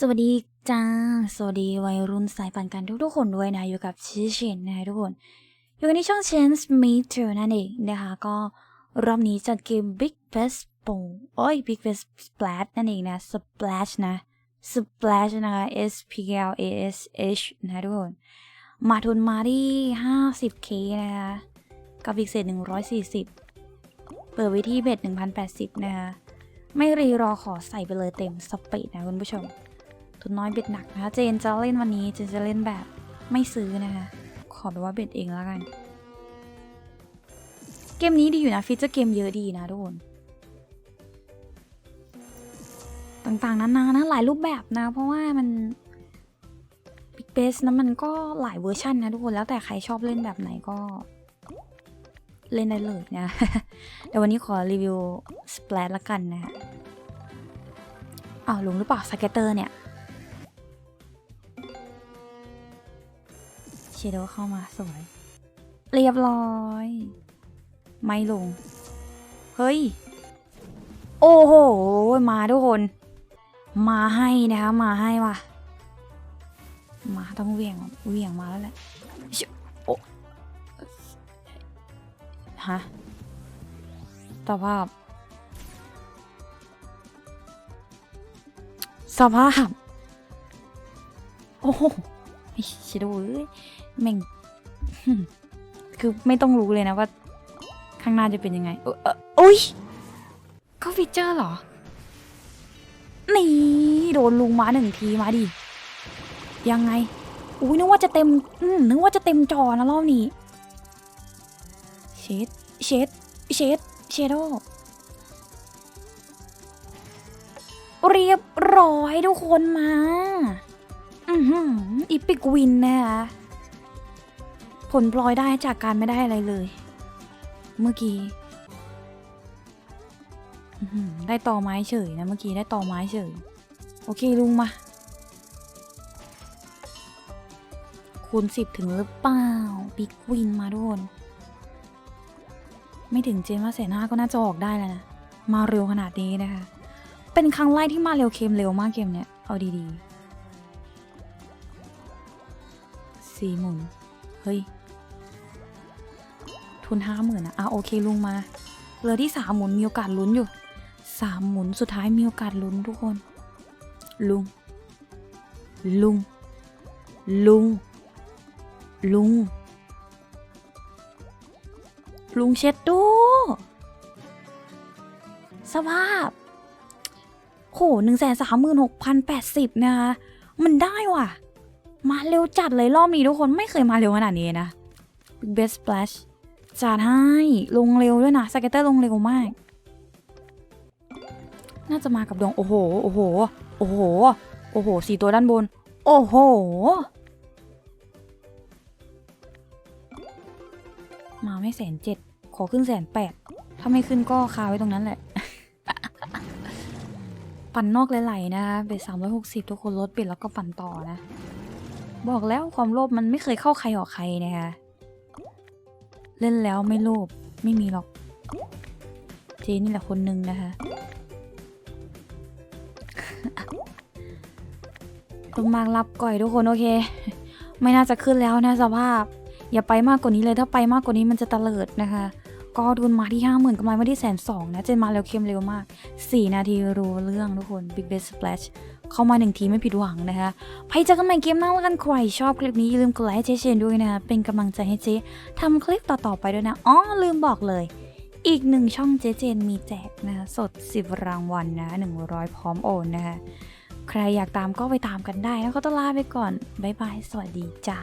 สวัสดีจ้า สวัสดีวัยรุ่นสายปั่นกันทุกๆคนด้วยนะ อยู่กับชิเชนนะทุกคน อยู่กันในช่อง Chance Meter นั่นเองนะคะ ก็รอบนี้จัดเกม Big Fest ปงโอ้ย Big Fest Splash นั่นเองนะ Splash นะ Splash นะคะ S P L A S H นะทุกคน มาทุนมาที่ 50k นะคะ กับอีกเศษ 140 เปิดไว้ที่เบ็ด1,080 นะคะ ไม่รีรอขอใส่ไปเลยเต็มสปีดนะคุณผู้ชม ทุนน้อยเบ็ดหนักนะคะเจนจะเล่นวันนี้เจนจะเล่นแบบไม่ซื้อนะคะ ขอแบบว่าเบ็ดเองแล้วกัน เกมนี้ดีอยู่นะฟีเจอร์เกมเยอะดีนะทุกคนต่างๆนานานะหลายรูปแบบนะ เพราะว่ามัน Big b a s นะมันก็หลายเวอร์ชันนะทุกคนแล้วแต่ใครชอบเล่นแบบไหนก็เล่นได้เลยนะเดี๋ยววันนี้ขอรีวิวสเปลตละกันนะคะอ้าวลงหรือเปล่าสเก็ตเตอร์เนี่ย เชโดเข้ามาสวย เรียบร้อย ไม่ลง เฮ้ย โอ้โห มาทุกคน มาให้นะคะมาให้ว่ะ มาต้องเวียงเวียงมาแล้วแหละชโอ้ฮะสภาพ สภาพ โอ้โหไอ้ ชิโดเอ้ยแม่ง คือไม่ต้องรู้เลยนะว่า ข้างหน้าจะเป็นยังไงเอออุ้ยเขาฟีเจอร์เหรอ นี่ โดนลุงมาหนึ่งทีมาดิ ยังไง อุ้ยนึกว่าจะเต็ม อืมนึกว่าจะเต็มจอนะรอบนี้ เชดเชดเชดเชโดเรียบร้อยทุกคนมา หืออีพิกวินนะคะผลพลอยได้จากการไม่ได้อะไรเลย เมื่อกี้ได้ต่อไม้เฉยนะเมื่อกี้ได้ต่อไม้เฉย โอเคลุงมา คูณสิบถึงหรือเปล่าบิ๊กวินมาทุกคนไม่ถึงเจนว่าแสนห้าก็น่าจะออกได้แล้วนะ มาเร็วขนาดนี้นะคะ เป็นครั้งแรกที่มาเร็วเค็มเร็วมากเกมเนี้ย เอาดีๆ สี่หมุนเฮ้ย ทุนห้าหมื่นอะอะโอเคลุงมาเหลือที่สามหมุนมีโอกาสลุ้นอยู่สามหมุนสุดท้ายมีโอกาสลุ้นทุกคน ลุง ลุง ลุง ลุง ลุงเช็ดดูสภาพโหหนึ่งแสนสามหมื่นหกพันแปดสิบนะคะมันได้ว่ะ มาเร็วจัดเลยรอบนี้ทุกคนไม่เคยมาเร็วขนาดนี้นะ Big Best Splash จัดให้ ลงเร็วด้วยนะสเก็ตเตอร์ลงเร็วมาก น่าจะมากับดวงโอ้โห โอ้โห โอ้โห โอ้โหสี่ตัวด้านบน โอ้โห มาไม่แสนเจ็ดขอขึ้นแสนแปดถ้าไม่ขึ้นก็คาไว้ตรงนั้นแหละ ปั่นนอกไหลๆนะคะเบ็ดสามร้อยหกสิบทุกคนลดเบ็ดแล้วก็ปั่นต่อนะ บอกแล้วความโลภมันไม่เคยเข้าใครออกใครนะคะเล่นแล้วไม่โลภไม่มีหรอก เจนี่แหละคนหนึ่งนะคะลงมากรับก่อยทุกคนโอเค ไม่น่าจะขึ้นแล้วนะสภาพ อย่าไปมากกว่านี้เลยถ้าไปมากกว่านี้มันจะตะเลิดนะคะ ก็ทุนมาที่ห้าหมื่นกำไรมาที่แสนสองนะ เจนมาเร็วเข้มเร็วมาก 4 นาทีรู้เรื่องทุกคน Big Best Splash เข้ามาหนึ่งทีไม่ผิดหวังนะคะไปเจอกันใหม่เกมหน้าแล้วกันใครชอบคลิปนี้อย่าลืมกดไลค์เจเชนด้วยนะคะเป็นกำลังใจให้เจทำคลิปต่อๆไปด้วยนะอ๋อลืมบอกเลย อีกหนึ่งช่องเจเจนมีแจกนะคะสด 10 รางวัลนะ100 พร้อมโอนนะคะใครอยากตามก็ไปตามกันได้แล้วก็ต้องลาไปก่อนบ๊ายบายสวัสดีจ้า